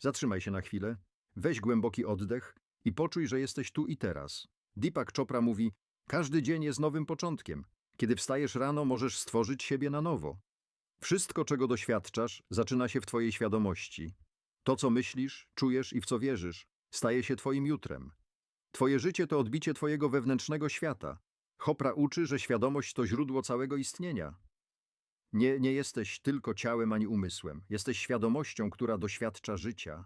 Zatrzymaj się na chwilę, weź głęboki oddech i poczuj, że jesteś tu i teraz. Deepak Chopra mówi, każdy dzień jest nowym początkiem. Kiedy wstajesz rano, możesz stworzyć siebie na nowo. Wszystko, czego doświadczasz, zaczyna się w twojej świadomości. To, co myślisz, czujesz i w co wierzysz, staje się twoim jutrem. Twoje życie to odbicie twojego wewnętrznego świata. Chopra uczy, że świadomość to źródło całego istnienia. Nie, nie jesteś tylko ciałem ani umysłem. Jesteś świadomością, która doświadcza życia.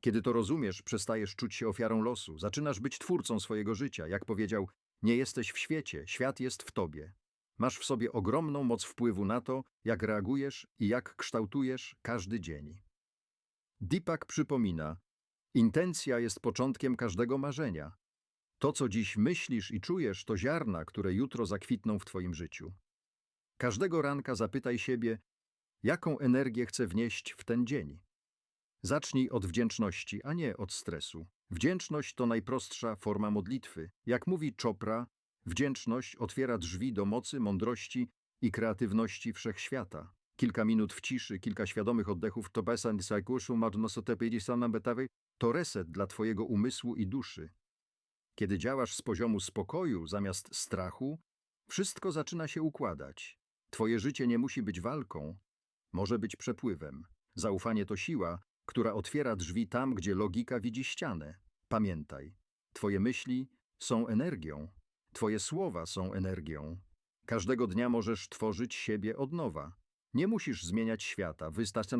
Kiedy to rozumiesz, przestajesz czuć się ofiarą losu. Zaczynasz być twórcą swojego życia. Jak powiedział, nie jesteś w świecie, świat jest w tobie. Masz w sobie ogromną moc wpływu na to, jak reagujesz i jak kształtujesz każdy dzień. Deepak przypomina, intencja jest początkiem każdego marzenia. To, co dziś myślisz i czujesz, to ziarna, które jutro zakwitną w twoim życiu. Każdego ranka zapytaj siebie, jaką energię chcę wnieść w ten dzień. Zacznij od wdzięczności, a nie od stresu. Wdzięczność to najprostsza forma modlitwy. Jak mówi Chopra, wdzięczność otwiera drzwi do mocy, mądrości i kreatywności wszechświata. Kilka minut w ciszy, kilka świadomych oddechów to besan disajkuszu betawy to reset dla twojego umysłu i duszy. Kiedy działasz z poziomu spokoju zamiast strachu, wszystko zaczyna się układać. Twoje życie nie musi być walką, może być przepływem. Zaufanie to siła, która otwiera drzwi tam, gdzie logika widzi ścianę. Pamiętaj, Twoje myśli są energią, Twoje słowa są energią. Każdego dnia możesz tworzyć siebie od nowa. Nie musisz zmieniać świata. Wystarczy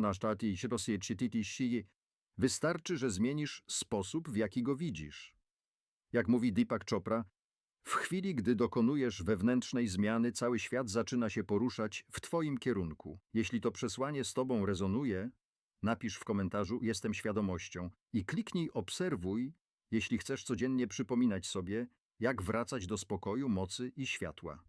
Wystarczy, że zmienisz sposób, w jaki go widzisz. Jak mówi Deepak Chopra, w chwili, gdy dokonujesz wewnętrznej zmiany, cały świat zaczyna się poruszać w Twoim kierunku. Jeśli to przesłanie z Tobą rezonuje, napisz w komentarzu Jestem świadomością i kliknij Obserwuj, jeśli chcesz codziennie przypominać sobie, jak wracać do spokoju, mocy i światła.